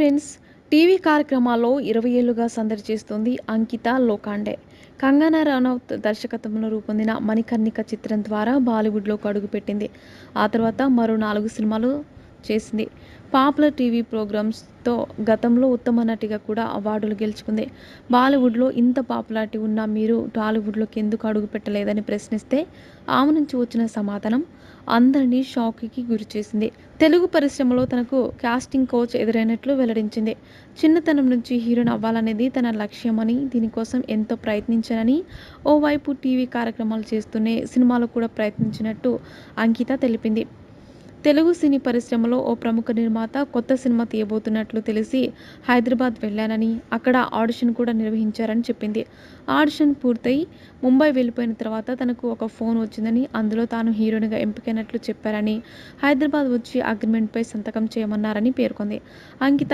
Friends TV కార్యక్రమాల్లో ఇరవై ఏళ్ళుగా సందడి చేస్తుంది అంకిత లోకాండే. కంగనా రనౌత్ దర్శకత్వంలో రూపొందిన మణికర్ణిక చిత్రం ద్వారా బాలీవుడ్లోకి అడుగుపెట్టింది. ఆ తర్వాత మరో నాలుగు సినిమాలు చేసింది. పాపులర్ టీవీ ప్రోగ్రామ్స్తో గతంలో ఉత్తమ నటిగా కూడా అవార్డులు గెలుచుకుంది. బాలీవుడ్లో ఇంత పాపులారిటీ ఉన్న మీరు టాలీవుడ్లోకి ఎందుకు అడుగు పెట్టలేదని ప్రశ్నిస్తే ఆమె నుంచి వచ్చిన సమాధానం అందరినీ షాక్కి గురిచేసింది తెలుగు పరిశ్రమలో తనకు కాస్టింగ్ కోచ్ ఎదురైనట్లు వెల్లడించింది. చిన్నతనం నుంచి హీరోని అవ్వాలనేది తన లక్ష్యమని దీనికోసం ఎంతో ప్రయత్నించానని ఓవైపు టీవీ కార్యక్రమాలు చేస్తూనే సినిమాలు కూడా ప్రయత్నించినట్టు అంకిత తెలిపింది. తెలుగు సినీ పరిశ్రమలో ఓ ప్రముఖ నిర్మాత కొత్త సినిమా తీయబోతున్నట్లు తెలిసి హైదరాబాద్ వెళ్ళానని అక్కడ ఆడిషన్ కూడా నిర్వహించారని చెప్పింది. ఆడిషన్ పూర్తయి ముంబై వెళ్ళిపోయిన తర్వాత తనకు ఒక ఫోన్ వచ్చిందని అందులో తాను హీరోయిన్గా ఎంపికైనట్లు చెప్పారని హైదరాబాద్ వచ్చి అగ్రిమెంట్పై సంతకం చేయమన్నారని పేర్కొంది. అంకిత